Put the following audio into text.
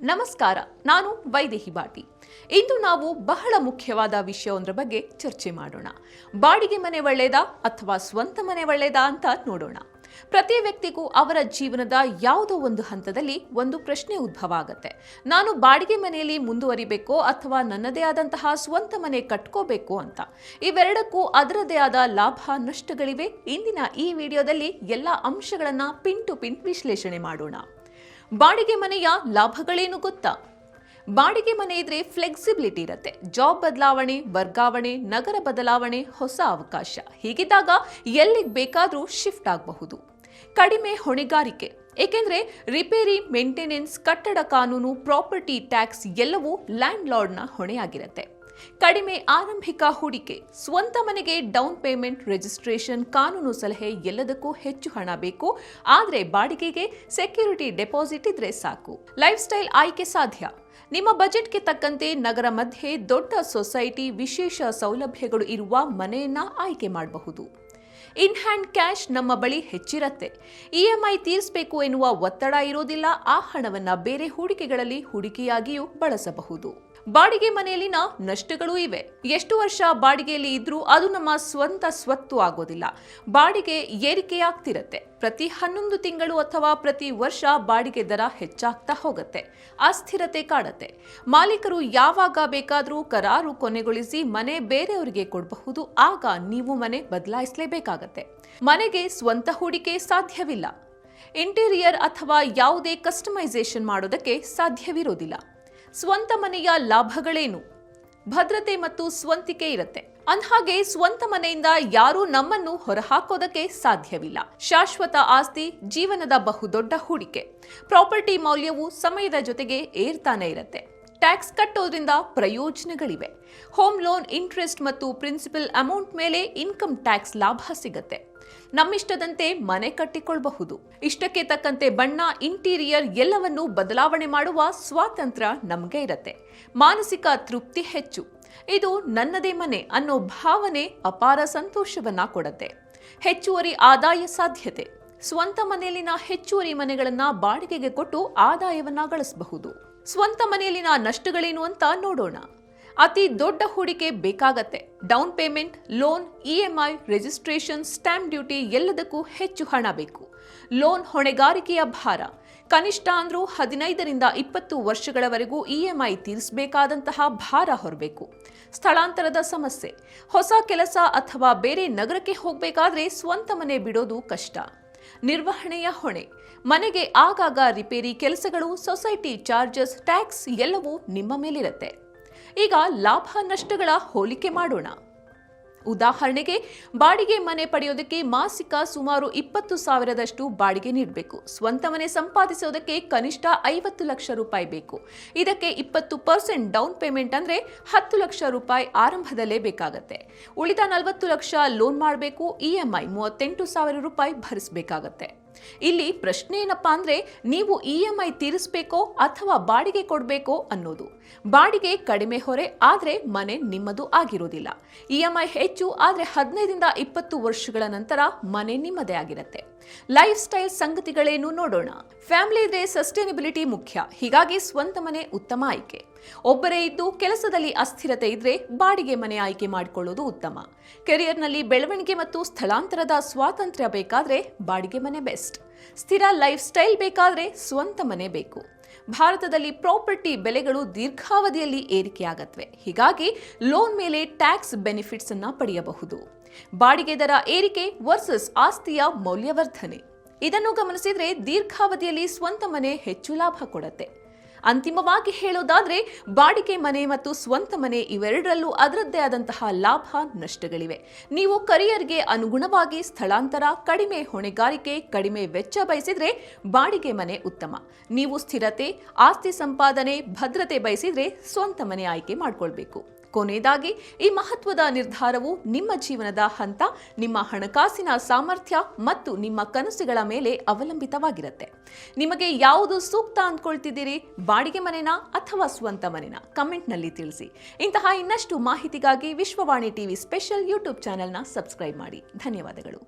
ನಮಸ್ಕಾರ, ನಾನು ವೈದೇಹಿ ಬಾಟಿ. ಇಂದು ನಾವು ಬಹಳ ಮುಖ್ಯವಾದ ವಿಷಯವೊಂದರ ಬಗ್ಗೆ ಚರ್ಚೆ ಮಾಡೋಣ. ಬಾಡಿಗೆ ಮನೆ ಒಳ್ಳೆಯದಾ ಅಥವಾ ಸ್ವಂತ ಮನೆ ಒಳ್ಳೆಯದಾ ಅಂತ ನೋಡೋಣ. ಪ್ರತಿ ವ್ಯಕ್ತಿಗೂ ಅವರ ಜೀವನದ ಯಾವುದೋ ಒಂದು ಹಂತದಲ್ಲಿ ಒಂದು ಪ್ರಶ್ನೆ ಉದ್ಭವ ಆಗುತ್ತೆ. ನಾನು ಬಾಡಿಗೆ ಮನೆಯಲ್ಲಿ ಮುಂದುವರಿಬೇಕೋ ಅಥವಾ ನನ್ನದೇ ಆದಂತಹ ಸ್ವಂತ ಮನೆ ಕಟ್ಕೋಬೇಕು ಅಂತ. ಇವೆರಡಕ್ಕೂ ಅದರದೇ ಆದ ಲಾಭ ನಷ್ಟಗಳಿವೆ. ಇಂದಿನ ಈ ವಿಡಿಯೋದಲ್ಲಿ ಎಲ್ಲ ಅಂಶಗಳನ್ನು ಪಿನ್ ಟು ಪಿನ್ ವಿಶ್ಲೇಷಣೆ ಮಾಡೋಣ. ಬಾಡಿಗೆ ಮನೆಯ ಲಾಭಗಳೇನು ಗೊತ್ತಾ? ಬಾಡಿಗೆ ಮನೆ ಇದ್ರೆ ಫ್ಲೆಕ್ಸಿಬಿಲಿಟಿ ಇರುತ್ತೆ. ಜಾಬ್ ಬದಲಾವಣೆ, ವರ್ಗಾವಣೆ, ನಗರ ಬದಲಾವಣೆ ಹೊಸ ಅವಕಾಶ. ಹೀಗಿದ್ದಾಗ ಎಲ್ಲಿಗೆ ಬೇಕಾದರೂ ಶಿಫ್ಟ್ ಆಗಬಹುದು. ಕಡಿಮೆ ಹೊಣೆಗಾರಿಕೆ. ಏಕೆಂದ್ರೆ ರಿಪೇರಿ, ಮೇಂಟೆನೆನ್ಸ್, ಕಟ್ಟಡ ಕಾನೂನು, ಪ್ರಾಪರ್ಟಿ ಟ್ಯಾಕ್ಸ್ ಎಲ್ಲವೂ ಲ್ಯಾಂಡ್ ಲಾರ್ಡ್ನ ಹೊಣೆಯಾಗಿರುತ್ತೆ. ಕಡಿಮೆ ಆರಂಭಿಕ ಹೂಡಿಕೆ, ಸ್ವಂತ ಮನೆಗೆ ಡೌನ್ ಪೇಮೆಂಟ್, ರಿಜಿಸ್ಟ್ರೇಷನ್, ಕಾನೂನು ಸಲಹೆ ಎಲ್ಲದಕ್ಕೂ ಹೆಚ್ಚು ಹಣ ಬೇಕು. ಆದರೆ ಬಾಡಿಗೆಗೆ ಸೆಕ್ಯೂರಿಟಿ ಡೆಪಾಸಿಟ್ ಇದ್ರೆ ಸಾಕು. ಲೈಫ್ ಸ್ಟೈಲ್ ಆಯ್ಕೆ ಸಾಧ್ಯ. ನಿಮ್ಮ ಬಜೆಟ್ಗೆ ತಕ್ಕಂತೆ ನಗರ ಮಧ್ಯೆ ದೊಡ್ಡ ಸೊಸೈಟಿ ವಿಶೇಷ ಸೌಲಭ್ಯಗಳು ಇರುವ ಮನೆಯನ್ನ ಆಯ್ಕೆ ಮಾಡಬಹುದು. ಇನ್ ಹ್ಯಾಂಡ್ ಕ್ಯಾಶ್ ನಮ್ಮ ಬಳಿ ಹೆಚ್ಚಿರತ್ತೆ. ಇಎಂಐ ತೀರಿಸಬೇಕು ಎನ್ನುವ ಒತ್ತಡ ಇರೋದಿಲ್ಲ. ಆ ಹಣವನ್ನು ಬೇರೆ ಹೂಡಿಕೆಗಳಲ್ಲಿ ಹೂಡಿಕೆಯಾಗಿಯೂ ಬಳಸಬಹುದು. ಬಾಡಿಗೆ ಮನೆಯಲ್ಲಿನ ನಷ್ಟಗಳು ಇವೆ. ಎಷ್ಟು ವರ್ಷ ಬಾಡಿಗೆಯಲ್ಲಿ ಇದ್ರೂ ಅದು ನಮ್ಮ ಸ್ವಂತ ಸ್ವತ್ತು ಆಗೋದಿಲ್ಲ. ಬಾಡಿಗೆ ಏರಿಕೆಯಾಗ್ತಿರತ್ತೆ. ಪ್ರತಿ ಹನ್ನೊಂದು ತಿಂಗಳು ಅಥವಾ ಪ್ರತಿ ವರ್ಷ ಬಾಡಿಗೆ ದರ ಹೆಚ್ಚಾಗ್ತಾ ಹೋಗುತ್ತೆ. ಅಸ್ಥಿರತೆ ಕಾಡತ್ತೆ. ಮಾಲೀಕರು ಯಾವಾಗ ಬೇಕಾದರೂ ಕರಾರು ಕೊನೆಗೊಳಿಸಿ ಮನೆ ಬೇರೆಯವರಿಗೆ ಕೊಡಬಹುದು. ಆಗ ನೀವು ಮನೆ ಬದಲಾಯಿಸಲೇಬೇಕಾಗತ್ತೆ. ಮನೆಗೆ ಸ್ವಂತ ಹೂಡಿಕೆ ಸಾಧ್ಯವಿಲ್ಲ. ಇಂಟೀರಿಯರ್ ಅಥವಾ ಯಾವುದೇ ಕಸ್ಟಮೈಸೇಷನ್ ಮಾಡೋದಕ್ಕೆ ಸಾಧ್ಯವಿರೋದಿಲ್ಲ. ಸ್ವಂತ ಮನೆಯ ಲಾಭಗಳೇನು? ಭದ್ರತೆ ಮತ್ತು ಸ್ವಂತಿಕೆ ಇರುತ್ತೆ. ಅಂದ್ಹಾಗೆ ಸ್ವಂತ ಮನೆಯಿಂದ ಯಾರೂ ನಮ್ಮನ್ನು ಹೊರಹಾಕೋದಕ್ಕೆ ಸಾಧ್ಯವಿಲ್ಲ. ಶಾಶ್ವತ ಆಸ್ತಿ, ಜೀವನದ ಬಹುದೊಡ್ಡ ಹೂಡಿಕೆ. ಪ್ರಾಪರ್ಟಿ ಮೌಲ್ಯವು ಸಮಯದ ಜೊತೆಗೆ ಏರ್ತಾನೆ ಇರುತ್ತೆ. ಟ್ಯಾಕ್ಸ್ ಕಟ್ಟೋದ್ರಿಂದ ಪ್ರಯೋಜನಗಳಿವೆ. ಹೋಮ್ ಲೋನ್ ಇಂಟ್ರೆಸ್ಟ್ ಮತ್ತು ಪ್ರಿನ್ಸಿಪಲ್ ಅಮೌಂಟ್ ಮೇಲೆ ಇನ್ಕಮ್ ಟ್ಯಾಕ್ಸ್ ಲಾಭ ಸಿಗತ್ತೆ. ನಮ್ಮಿಷ್ಟದಂತೆ ಮನೆ ಕಟ್ಟಿಕೊಳ್ಳಬಹುದು ಇಷ್ಟಕ್ಕೆ ತಕ್ಕಂತೆ ಬಣ್ಣ ಇಂಟೀರಿಯರ್ ಎಲ್ಲವನ್ನೂ ಬದಲಾವಣೆ ಮಾಡುವ ಸ್ವಾತಂತ್ರ್ಯ ನಮಗೆ ಇರತ್ತೆ. ಮಾನಸಿಕ ತೃಪ್ತಿ ಹೆಚ್ಚು. ಇದು ನನ್ನದೇ ಮನೆ ಅನ್ನೋ ಭಾವನೆ ಅಪಾರ ಸಂತೋಷವನ್ನ ಕೊಡತ್ತೆ. ಹೆಚ್ಚುವರಿ ಆದಾಯ ಸಾಧ್ಯತೆ. ಸ್ವಂತ ಮನೆಯಲ್ಲಿನ ಹೆಚ್ಚುವರಿ ಮನೆಗಳನ್ನು ಬಾಡಿಗೆಗೆ ಕೊಟ್ಟು ಆದಾಯವನ್ನ ಗಳಿಸಬಹುದು. ಸ್ವಂತ ಮನೆಯಲ್ಲಿನ ನಷ್ಟಗಳೇನು ಅಂತ ನೋಡೋಣ. ಅತಿ ದೊಡ್ಡ ಹೂಡಿಕೆ ಬೇಕಾಗತ್ತೆ. Down payment, loan EMI registration, stamp duty ಎಲ್ಲದಕ್ಕೂ ಹೆಚ್ಚು ಹಣ ಬೇಕು. ಲೋನ್ ಹೊಣೆಗಾರಿಕೆಯ ಭಾರ. ಕನಿಷ್ಠ ಅಂದ್ರೂ ಹದಿನೈದರಿಂದ ಇಪ್ಪತ್ತು ವರ್ಷಗಳವರೆಗೂ ಇಎಂಐ ತೀರಿಸಬೇಕಾದಂತಹ ಭಾರ ಹೊರಬೇಕು. ಸ್ಥಳಾಂತರದ ಸಮಸ್ಯೆ. ಹೊಸ ಕೆಲಸ ಅಥವಾ ಬೇರೆ ನಗರಕ್ಕೆ ಹೋಗಬೇಕಾದ್ರೆ ಸ್ವಂತ ಮನೆ ಬಿಡೋದು ಕಷ್ಟ. ನಿರ್ವಹಣೆಯ ಹೊಣೆ. ಮನೆಗೆ ಆಗಾಗ ರಿಪೇರಿ ಕೆಲಸಗಳು, ಸೊಸೈಟಿ ಚಾರ್ಜಸ್, ಟ್ಯಾಕ್ಸ್ ಎಲ್ಲವೂ ನಿಮ್ಮ ಮೇಲಿರುತ್ತೆ. ಈಗ ಲಾಭ ನಷ್ಟಗಳ ಹೋಲಿಕೆ ಮಾಡೋಣ. ಉದಾಹರಣೆಗೆ, ಬಾಡಿಗೆ ಮನೆ ಪಡೆಯೋದಕ್ಕೆ ಮಾಸಿಕ ಸುಮಾರು ಇಪ್ಪತ್ತು ಸಾವಿರದಷ್ಟು ಬಾಡಿಗೆ ನೀಡಬೇಕು. ಸ್ವಂತ ಮನೆ ಸಂಪಾದಿಸೋದಕ್ಕೆ ಕನಿಷ್ಠ ಐವತ್ತು ಲಕ್ಷ ರೂಪಾಯಿ ಬೇಕು. ಇದಕ್ಕೆ ಇಪ್ಪತ್ತು ಪರ್ಸೆಂಟ್ ಡೌನ್ ಪೇಮೆಂಟ್ ಅಂದರೆ ಹತ್ತು ಲಕ್ಷ ರೂಪಾಯಿ ಆರಂಭದಲ್ಲೇ ಬೇಕಾಗತ್ತೆ. ಉಳಿದ ನಲವತ್ತು ಲಕ್ಷ ಲೋನ್ ಮಾಡಬೇಕು ಇಎಂಐ ಮೂವತ್ತೆಂಟು ಸಾವಿರ ರೂಪಾಯಿ ಭರಿಸಬೇಕಾಗತ್ತೆ. ಇಲ್ಲಿ ಪ್ರಶ್ನೆ ಏನಪ್ಪಾ ಅಂದ್ರೆ, ನೀವು ಇ ಎಂ ಐ ತೀರಿಸಬೇಕೋ ಅಥವಾ ಬಾಡಿಗೆ ಕೊಡಬೇಕೋ ಅನ್ನೋದು. ಬಾಡಿಗೆ ಕಡಿಮೆ ಹೊರೆ, ಆದರೆ ಮನೆ ನಿಮ್ಮದು ಆಗಿರೋದಿಲ್ಲ. ಇ ಎಂ ಐ ಹೆಚ್ಚು, ಆದರೆ ಹದಿನೈದರಿಂದ ಇಪ್ಪತ್ತು ವರ್ಷಗಳ ನಂತರ ಮನೆ ನಿಮ್ಮದೇ ಆಗಿರುತ್ತೆ. ಲೈಫ್ ಸ್ಟೈಲ್ ಸಂಗತಿಗಳೇನು ನೋಡೋಣ. ಫ್ಯಾಮಿಲಿ ಇದ್ರೆ ಸಸ್ಟೈನಬಿಲಿಟಿ ಮುಖ್ಯ. ಹೀಗಾಗಿ ಸ್ವಂತ ಮನೆ ಉತ್ತಮ ಆಯ್ಕೆ. ಒಬ್ಬರೇ ಇದ್ದು ಕೆಲಸದಲ್ಲಿ ಅಸ್ಥಿರತೆ ಇದ್ರೆ ಬಾಡಿಗೆ ಮನೆ ಆಯ್ಕೆ ಮಾಡಿಕೊಳ್ಳೋದು ಉತ್ತಮ. ಕೆರಿಯರ್ನಲ್ಲಿ ಬೆಳವಣಿಗೆ ಮತ್ತು ಸ್ಥಳಾಂತರದ ಸ್ವಾತಂತ್ರ್ಯ ಬೇಕಾದ್ರೆ ಬಾಡಿಗೆ ಮನೆ ಬೆಸ್ಟ್. ಸ್ಥಿರ ಲೈಫ್ ಸ್ಟೈಲ್ ಬೇಕಾದ್ರೆ ಸ್ವಂತ ಮನೆ ಬೇಕು. ಭಾರತದಲ್ಲಿ ಪ್ರಾಪರ್ಟಿ ಬೆಲೆಗಳು ದೀರ್ಘಾವಧಿಯಲ್ಲಿ ಏರಿಕೆಯಾಗತ್ವೆ. ಹೀಗಾಗಿ ಲೋನ್ ಮೇಲೆ ಟ್ಯಾಕ್ಸ್ ಬೆನಿಫಿಟ್ಸ್ ಅನ್ನ ಪಡೆಯಬಹುದು. ಬಾಡಿಗೆ ದರ ಏರಿಕೆ ವರ್ಸಸ್ ಆಸ್ತಿಯ ಮೌಲ್ಯವರ್ಧನೆ. ಇದನ್ನು ಗಮನಿಸಿದರೆ ದೀರ್ಘಾವಧಿಯಲ್ಲಿ ಸ್ವಂತ ಮನೆ ಹೆಚ್ಚು ಲಾಭ ಕೊಡತ್ತೆ. ಅಂತಿಮವಾಗಿ ಹೇಳೋದಾದ್ರೆ, ಬಾಡಿಗೆ ಮನೆ ಮತ್ತು ಸ್ವಂತ ಮನೆ ಇವೆರಡರಲ್ಲೂ ಅದರದ್ದೇ ಆದಂತಹ ಲಾಭ ನಷ್ಟಗಳಿವೆ. ನೀವು ಕರಿಯರ್ಗೆ ಅನುಗುಣವಾಗಿ ಸ್ಥಳಾಂತರ, ಕಡಿಮೆ ಹೊಣೆಗಾರಿಕೆ, ಕಡಿಮೆ ವೆಚ್ಚ ಬಯಸಿದ್ರೆ ಬಾಡಿಗೆ ಮನೆ ಉತ್ತಮ. ನೀವು ಸ್ಥಿರತೆ, ಆಸ್ತಿ ಸಂಪಾದನೆ, ಭದ್ರತೆ ಬಯಸಿದ್ರೆ ಸ್ವಂತ ಮನೆ ಆಯ್ಕೆ ಮಾಡ್ಕೊಳ್ಬೇಕು. ಕೊನೆಯದಾಗಿ, ಈ ಮಹತ್ವದ ನಿರ್ಧಾರವು ನಿಮ್ಮ ಜೀವನದ ಹಂತ, ನಿಮ್ಮ ಹಣಕಾಸಿನ ಸಾಮರ್ಥ್ಯ ಮತ್ತು ನಿಮ್ಮ ಕನಸುಗಳ ಮೇಲೆ ಅವಲಂಬಿತವಾಗಿರುತ್ತೆ. ನಿಮಗೆ ಯಾವುದು ಸೂಕ್ತ ಅಂದ್ಕೊಳ್ತಿದ್ದೀರಿ? ಬಾಡಿಗೆ ಮನೆನಾ ಅಥವಾ ಸ್ವಂತ ಮನೆನಾ? ಕಮೆಂಟ್ನಲ್ಲಿ ತಿಳಿಸಿ. ಇಂತಹ ಇನ್ನಷ್ಟು ಮಾಹಿತಿಗಾಗಿ ವಿಶ್ವವಾಣಿ ಟಿವಿ ಸ್ಪೆಷಲ್ ಯೂಟ್ಯೂಬ್ ಚಾನೆಲ್ನ ಸಬ್ಸ್ಕ್ರೈಬ್ ಮಾಡಿ. ಧನ್ಯವಾದಗಳು.